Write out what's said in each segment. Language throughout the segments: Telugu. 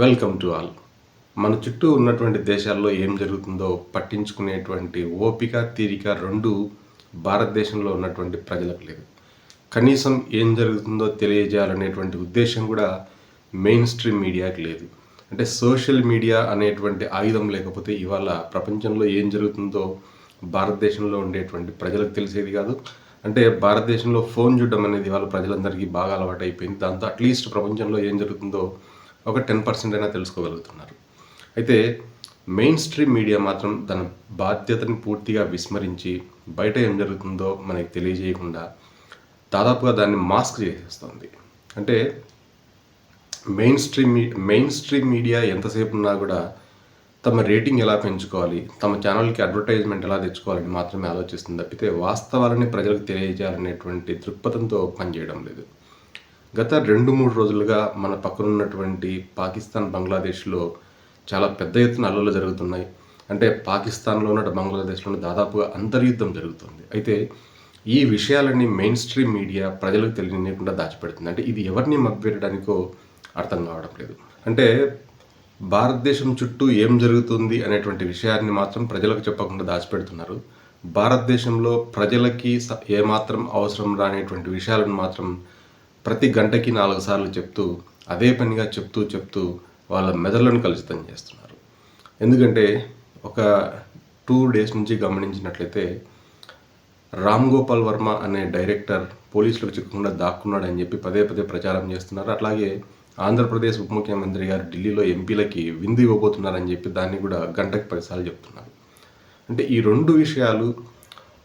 వెల్కమ్ టు ఆల్ మన చుట్టూ ఉన్నటువంటి దేశాల్లో ఏం జరుగుతుందో పట్టించుకునేటువంటి ఓపిక తీరిక రెండు భారతదేశంలో ఉన్నటువంటి ప్రజలకు లేదు. కనీసం ఏం జరుగుతుందో తెలియజేయాలనేటువంటి ఉద్దేశం కూడా మెయిన్ స్ట్రీమ్ మీడియాకి లేదు. అంటే సోషల్ మీడియా అనేటువంటి ఆయుధం లేకపోతే ఇవాళ ప్రపంచంలో ఏం జరుగుతుందో భారతదేశంలో ఉండేటువంటి ప్రజలకు తెలిసేది కాదు. అంటే భారతదేశంలో ఫోన్ చూడడం అనేది ఇవాళ ప్రజలందరికీ బాగా అలవాటు అయిపోయింది దాంతో అట్లీస్ట్ ప్రపంచంలో ఏం జరుగుతుందో ఒక టెన్ పర్సెంట్ అయినా తెలుసుకోగలుగుతున్నారు. అయితే మెయిన్ స్ట్రీమ్ మీడియా మాత్రం తన బాధ్యతని పూర్తిగా విస్మరించి బయట ఏం జరుగుతుందో మనకి తెలియజేయకుండా దాదాపుగా దాన్ని మాస్క్ చేసేస్తుంది. అంటే mainstream mainstream media ఎంతసేపు ఉన్నా కూడా తమ రేటింగ్ ఎలా పెంచుకోవాలి తమ ఛానల్కి అడ్వర్టైజ్మెంట్ ఎలా తెచ్చుకోవాలని మాత్రమే ఆలోచిస్తుంది తప్పితే వాస్తవాలని ప్రజలకు తెలియజేయాలనేటువంటి దృక్పథంతో పనిచేయడం లేదు. గత రెండు మూడు రోజులుగా మన పక్కన ఉన్నటువంటి పాకిస్తాన్ బంగ్లాదేశ్లో చాలా పెద్ద ఎత్తున అల్లలు జరుగుతున్నాయి. అంటే పాకిస్తాన్లో ఉన్న బంగ్లాదేశ్లో దాదాపుగా అంతర్యుద్ధం జరుగుతుంది. అయితే ఈ విషయాలన్నీ మెయిన్ స్ట్రీమ్ మీడియా ప్రజలకు తెలియకుండా దాచిపెడుతుంది. అంటే ఇది ఎవరిని మభ్యపెట్టడానికో అర్థం కావడం లేదు. అంటే భారతదేశం చుట్టూ ఏం జరుగుతుంది అనేటువంటి విషయాన్ని మాత్రం ప్రజలకు చెప్పకుండా దాచిపెడుతున్నారు. భారతదేశంలో ప్రజలకి ఏమాత్రం అవసరం రానేటువంటి విషయాలను మాత్రం ప్రతి గంటకి నాలుగు సార్లు చెప్తూ అదే పనిగా చెప్తూ చెప్తూ వాళ్ళ మెదళ్ళను కలుషితం చేస్తున్నారు. ఎందుకంటే ఒక టూ డేస్ నుంచి గమనించినట్లయితే రామ్ గోపాల్ వర్మ అనే డైరెక్టర్ పోలీసులకు చిక్కకుండా దాక్కున్నాడు అని చెప్పి పదే పదే ప్రచారం చేస్తున్నారు. అట్లాగే ఆంధ్రప్రదేశ్ ఉప ముఖ్యమంత్రి గారు ఢిల్లీలో ఎంపీలకి విందు ఇవ్వబోతున్నారని చెప్పి దాన్ని కూడా గంటకు పదిసార్లు చెప్తున్నారు. అంటే ఈ రెండు విషయాలు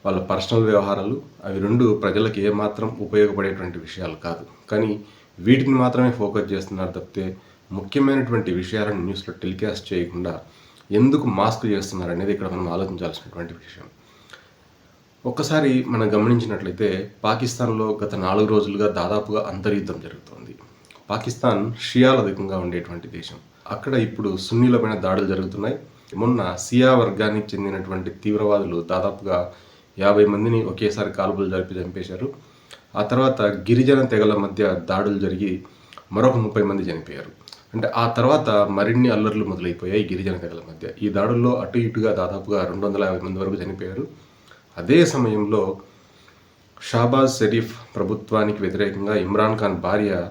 వాళ్ళ పర్సనల్ వ్యవహారాలు అవి రెండు ప్రజలకు ఏమాత్రం ఉపయోగపడేటువంటి విషయాలు కాదు. కానీ వీటిని మాత్రమే ఫోకస్ చేస్తున్నారు తప్పితే ముఖ్యమైనటువంటి విషయాలను న్యూస్లో టెలికాస్ట్ చేయకుండా ఎందుకు మాస్క్ చేస్తున్నారు అనేది ఇక్కడ మనం ఆలోచించాల్సినటువంటి విషయం. ఒక్కసారి మనం గమనించినట్లయితే పాకిస్తాన్లో గత నాలుగు రోజులుగా దాదాపుగా అంతర్యుద్ధం జరుగుతోంది. పాకిస్తాన్ షియాల అధికంగా ఉండేటువంటి దేశం. అక్కడ ఇప్పుడు సున్నీలపైన దాడులు జరుగుతున్నాయి. మొన్న సియా వర్గానికి చెందినటువంటి తీవ్రవాదులు దాదాపుగా యాభై మందిని ఒకేసారి కాల్పులు జరిపి చంపేశారు. ఆ తర్వాత గిరిజన తెగల మధ్య దాడులు జరిగి మరొక ముప్పై మంది చనిపోయారు. అంటే ఆ తర్వాత మరిన్ని అల్లర్లు మొదలైపోయాయి గిరిజన తెగల మధ్య. ఈ దాడుల్లో అటు ఇటుగా దాదాపుగా రెండు వందల యాభై మంది వరకు చనిపోయారు. అదే సమయంలో షాబాజ్ షరీఫ్ ప్రభుత్వానికి వ్యతిరేకంగా ఇమ్రాన్ ఖాన్ భార్య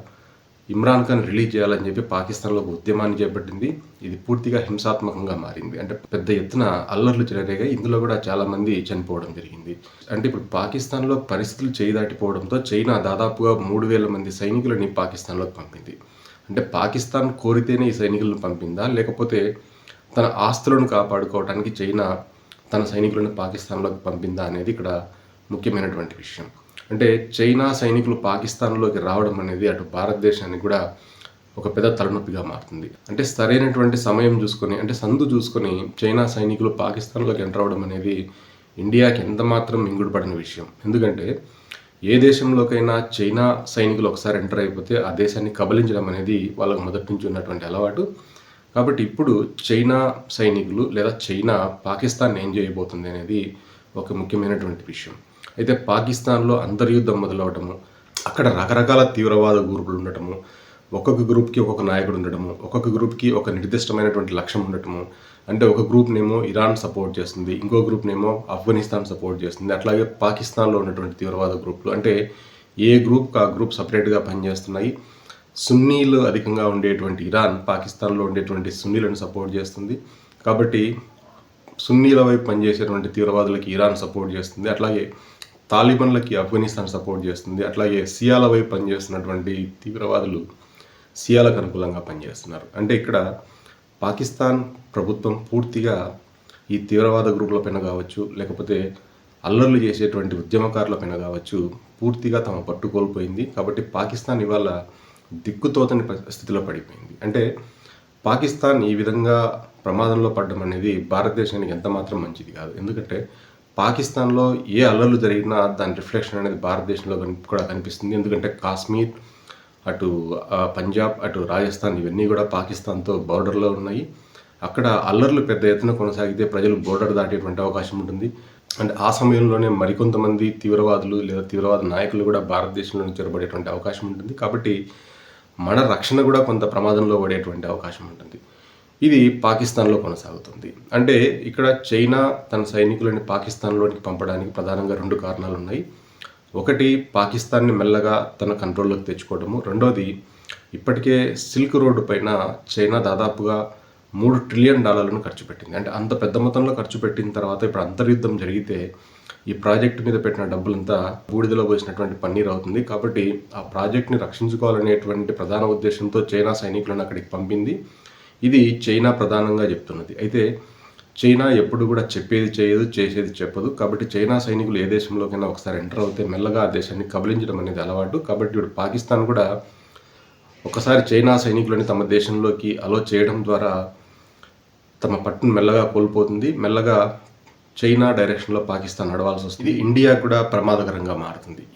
ఇమ్రాన్ ఖాన్ రిలీజ్ చేయాలని చెప్పి పాకిస్తాన్లో ఒక ఉద్యమాన్ని చేపట్టింది. ఇది పూర్తిగా హింసాత్మకంగా మారింది. అంటే పెద్ద ఎత్తున అల్లర్లు చెలరేగాయి. ఇందులో కూడా చాలా మంది చనిపోవడం జరిగింది. అంటే ఇప్పుడు పాకిస్తాన్లో పరిస్థితులు చేయి దాటిపోవడంతో చైనా దాదాపుగా మూడు వేల మంది సైనికులని పాకిస్తాన్లోకి పంపింది. అంటే పాకిస్తాన్ కోరితేనే ఈ సైనికులను పంపిందా? లేకపోతే తన ఆస్తులను కాపాడుకోవడానికి చైనా తన సైనికులను పాకిస్తాన్లోకి పంపిందా అనేది ఇక్కడ ముఖ్యమైనటువంటి విషయం. అంటే చైనా సైనికులు పాకిస్తాన్లోకి రావడం అనేది అటు భారతదేశానికి కూడా ఒక పెద్ద తలనొప్పిగా మారుతుంది. అంటే సరైనటువంటి సమయం చూసుకొని అంటే సందు చూసుకొని చైనా సైనికులు పాకిస్తాన్లోకి ఎంటర్ అవ్వడం అనేది ఇండియాకి ఎంత మాత్రం మింగుడుపడిన విషయం. ఎందుకంటే ఏ దేశంలోకైనా చైనా సైనికులు ఒకసారి ఎంటర్ అయిపోతే ఆ దేశాన్ని కబలించడం అనేది వాళ్ళకు మొదటి నుంచి ఉన్నటువంటి అలవాటు. కాబట్టి ఇప్పుడు చైనా సైనికులు లేదా చైనా పాకిస్తాన్ ఏం చేయబోతుంది అనేది ఒక ముఖ్యమైనటువంటి విషయం. అయితే పాకిస్తాన్లో అంతర్యుద్ధం మొదలవటము అక్కడ రకరకాల తీవ్రవాద గ్రూపులు ఉండటము ఒక్కొక్క గ్రూప్కి ఒక్కొక్క నాయకుడు ఉండటము ఒక్కొక్క గ్రూప్కి ఒక నిర్దిష్టమైనటువంటి లక్ష్యం ఉండటము. అంటే ఒక గ్రూప్నేమో ఇరాన్ సపోర్ట్ చేస్తుంది ఇంకో గ్రూప్నేమో ఆఫ్ఘనిస్తాన్ సపోర్ట్ చేస్తుంది అట్లాగే పాకిస్తాన్లో ఉన్నటువంటి తీవ్రవాద గ్రూపులు. అంటే ఏ గ్రూప్కి ఆ గ్రూప్ సపరేట్గా పనిచేస్తున్నాయి? సున్నీలు అధికంగా ఉండేటువంటి ఇరాన్ పాకిస్తాన్లో ఉండేటువంటి సున్నీలను సపోర్ట్ చేస్తుంది. కాబట్టి సున్నీల వైపు పనిచేసేటువంటి తీవ్రవాదులకి ఇరాన్ సపోర్ట్ చేస్తుంది. అట్లాగే తాలిబన్లకి ఆఫ్ఘనిస్తాన్ సపోర్ట్ చేస్తుంది. అట్లాగే సియాల వైపు పనిచేస్తున్నటువంటి తీవ్రవాదులు సియాలకు అనుకూలంగా పనిచేస్తున్నారు. అంటే ఇక్కడ పాకిస్తాన్ ప్రభుత్వం పూర్తిగా ఈ తీవ్రవాద గ్రూపుల పైన కావచ్చు లేకపోతే అల్లర్లు చేసేటువంటి ఉద్యమకారుల పైన కావచ్చు పూర్తిగా తమ పట్టు కోల్పోయింది కాబట్టి పాకిస్తాన్ ఇవాళ దిక్కుతోతని స్థితిలో పడిపోయింది. అంటే పాకిస్తాన్ ఈ విధంగా ప్రమాదంలో పడడం అనేది భారతదేశానికి ఎంత మాత్రం మంచిది కాదు. ఎందుకంటే పాకిస్తాన్లో ఏ అల్లర్లు జరిగినా దాని రిఫ్లెక్షన్ అనేది భారతదేశంలో కూడా కనిపిస్తుంది. ఎందుకంటే కాశ్మీర్ అటు పంజాబ్ అటు రాజస్థాన్ ఇవన్నీ కూడా పాకిస్తాన్తో బోర్డర్లో ఉన్నాయి. అక్కడ అల్లర్లు పెద్ద ఎత్తున కొనసాగితే ప్రజలు బోర్డర్ దాటేటువంటి అవకాశం ఉంటుంది. అండ్ ఆ సమయంలోనే మరికొంతమంది తీవ్రవాదులు లేదా తీవ్రవాద నాయకులు కూడా భారతదేశంలో చొరబడేటువంటి అవకాశం ఉంటుంది. కాబట్టి మన రక్షణ కూడా కొంత ప్రమాదంలో పడేటువంటి అవకాశం ఉంటుంది. ఇది పాకిస్తాన్లో కొనసాగుతుంది. అంటే ఇక్కడ చైనా తన సైనికులని పాకిస్తాన్లోనికి పంపడానికి ప్రధానంగా రెండు కారణాలు ఉన్నాయి ఒకటి పాకిస్తాన్ని మెల్లగా తన కంట్రోల్లోకి తెచ్చుకోవడము. రెండోది ఇప్పటికే సిల్క్ రోడ్డు పైన చైనా దాదాపుగా మూడు ట్రిలియన్ డాలర్లను ఖర్చు పెట్టింది. అంటే అంత పెద్ద మొత్తంలో ఖర్చు పెట్టిన తర్వాత ఇప్పుడు అంతర్యుద్ధం జరిగితే ఈ ప్రాజెక్ట్ మీద పెట్టిన డబ్బులంతా బూడిదలో పోసినటువంటి పన్నీర్ అవుతుంది. కాబట్టి ఆ ప్రాజెక్ట్ని రక్షించుకోవాలనేటువంటి ప్రధాన ఉద్దేశంతో చైనా సైనికులను అక్కడికి పంపింది. ఇది చైనా ప్రధానంగా చెప్తున్నది. అయితే చైనా ఎప్పుడు కూడా చెప్పేది చేయదు చేసేది చెప్పదు. కాబట్టి చైనా సైనికులు ఏ దేశంలోకైనా ఒకసారి ఎంటర్ అవుతే మెల్లగా ఆ దేశాన్ని కబలించడం అనేది అలవాటు. కాబట్టి ఇప్పుడు పాకిస్తాన్ కూడా ఒకసారి చైనా సైనికులని తమ దేశంలోకి అలో చేయడం ద్వారా తమ పట్టును మెల్లగా కోల్పోతుంది. మెల్లగా చైనా డైరెక్షన్లో పాకిస్తాన్ నడవాల్సి వస్తుంది. ఇండియా కూడా ప్రమాదకరంగా మారుతుంది.